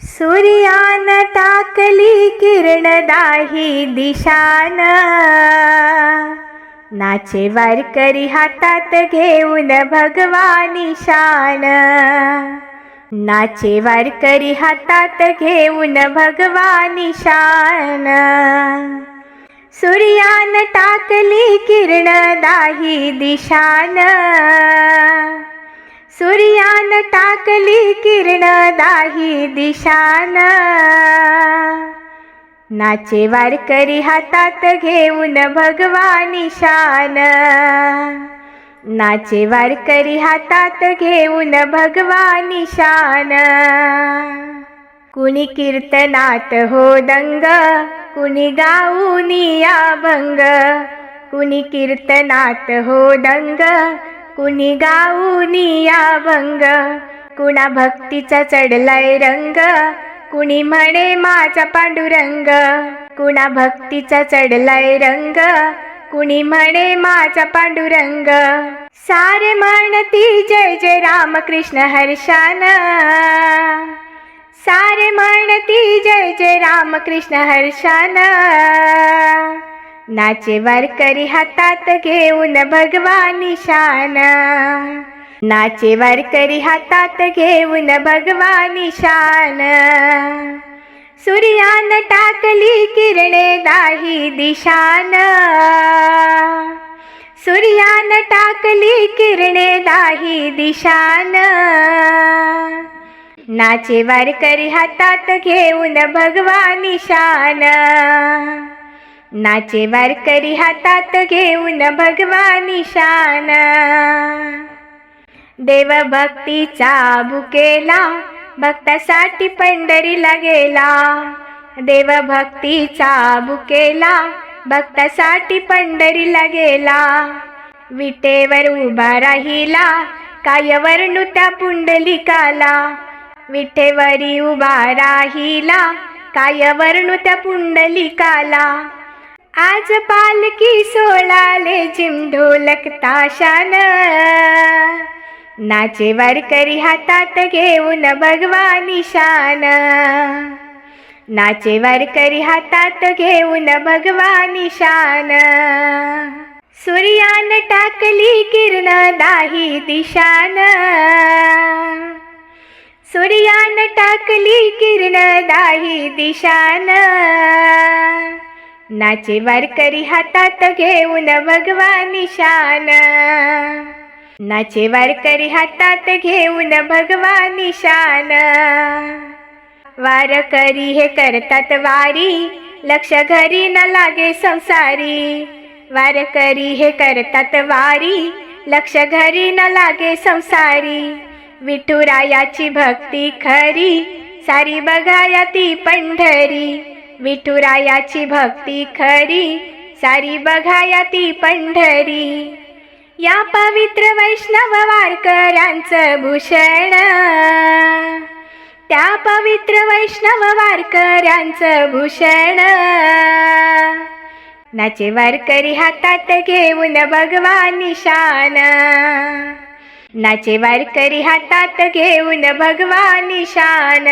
सूर्यान टाकली किरण दाही दिशान. नाचे वारकरी हातात घेऊन भगवानी शान नाचे वारकरी हातात घेऊन भगवानी शान सूर्यान टाकली किरण दाही दिशान. सूर्यान टाकली किरण दाही दिशान. नाचे वारकरी हातात घेऊन भगवानी शान. नाचे वारकरी हातात घेऊन भगवानी शान. कुणी कीर्तनात हो दंग कुणी गाऊनी भंग. कुणी कीर्तनात हो दंग कुणी गाऊनी अभंग? कुणा भक्तीचा चढलाय रंग? कुणी म्हणे माझा पांडुरंग? कुणा भक्तीचा चढलाय रंग? कुणी म्हणे माझा पांडुरंग? सारे म्हणती जय जय रामकृष्ण हर्षान सारे म्हणती जय जय रामकृष्ण हर्षान नाचे वारकरी हातात घेऊन भगवानी शान. नाचे वारकरी हातात घेऊन भगवानी शान. सूर्यान टाकली किरणे दाही दिशान. सूर्यान टाकली किरणे दाही दिशान. नाचे वारकरी हातात घेऊन भगवानी शान. नाचे वारकरी हातात घेऊन भगवानी शान देव भक्तीचा भुकेला भक्तासाठी पंढरीला गेला. देव भक्तीचा भुकेला भक्तासाठी पंढरीला गेला. विटेवर उभा राहिला कायवर नुत्या पुंडलिकाला. विठेवरी उभा राहिला कायवर नुत्या पुंडलिकाला. आज पालकी सोळाले ढोलक ताशान. नाचे वारकरी हातात घेऊन भगवानी शान नाचे वारकरी हातात घेऊन भगवानी शान सूर्यान टाकली किरण दाही दिशान. सूर्यान टाकली किरण दाही दिशान. नाचे वारकरी हातात घेऊन भगवानी शान नाचे वारकरी हातात घेऊन भगवानी शान वारकरी हे करतात वारी लक्ष घरी न लागे संसारी. वारकरी हे करतात वारी लक्ष घरी न लागे संसारी. विठुरायाची भक्ती खरी सारी बघाया ती पंढरी. विठुरायाची भक्ती खरी सारी बघाया ती पंढरी. या पवित्र वैष्णव वारकऱ्यांचं भूषण. त्या पवित्र वैष्णव वारकऱ्यांचं भूषण. नाचे वारकरी हातात घेऊन भगवान निशान नाचे वारकरी हातात घेऊन भगवान निशान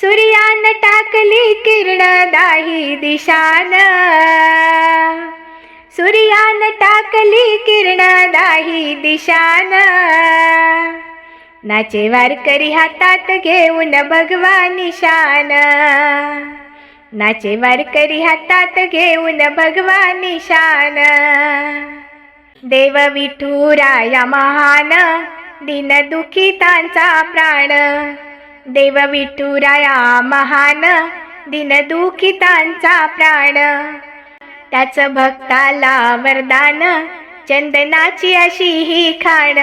सूर्यान टाकली किरण दाही दिशान. सूर्यान टाकली किरण दाही दिशान. नाचे वारकरी हातात घेऊन भगवानी निशान. नाचे वारकरी हातात घेऊन भगवानी निशान. देव विठुराया महान दिन दुखितांचा प्राण. देव विठुराया महान दिन दुखितांचा प्राण. त्याच भक्ताला वरदान चंदनाची अशी ही खाण.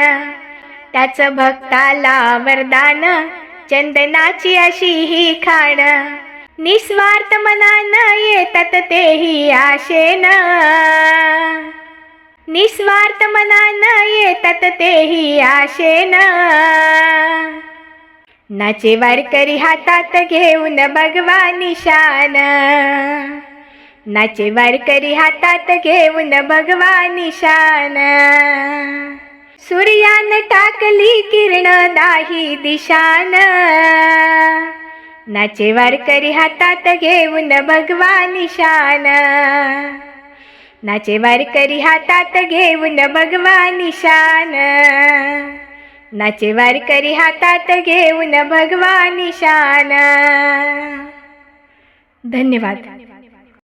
त्याच भक्ताला वरदान चंदनाची अशी ही खाण. निस्वार्थ मनानं येतात तेही आशेन. निस्वार्थ मनानं येतात तेही आशेन. नाचे वारकरी हातात घेऊन भगवान शान नाचे वारकरी हातात घेऊन भगवान शान सूर्यान टाकली किरण दाही दिशान. नाचे वारकरी हातात घेऊन भगवान शान नाचे वारकरी हातात घेऊन भगवान शान नाचे वारकरी हातात घेऊन भगवान निशाना धन्यवाद.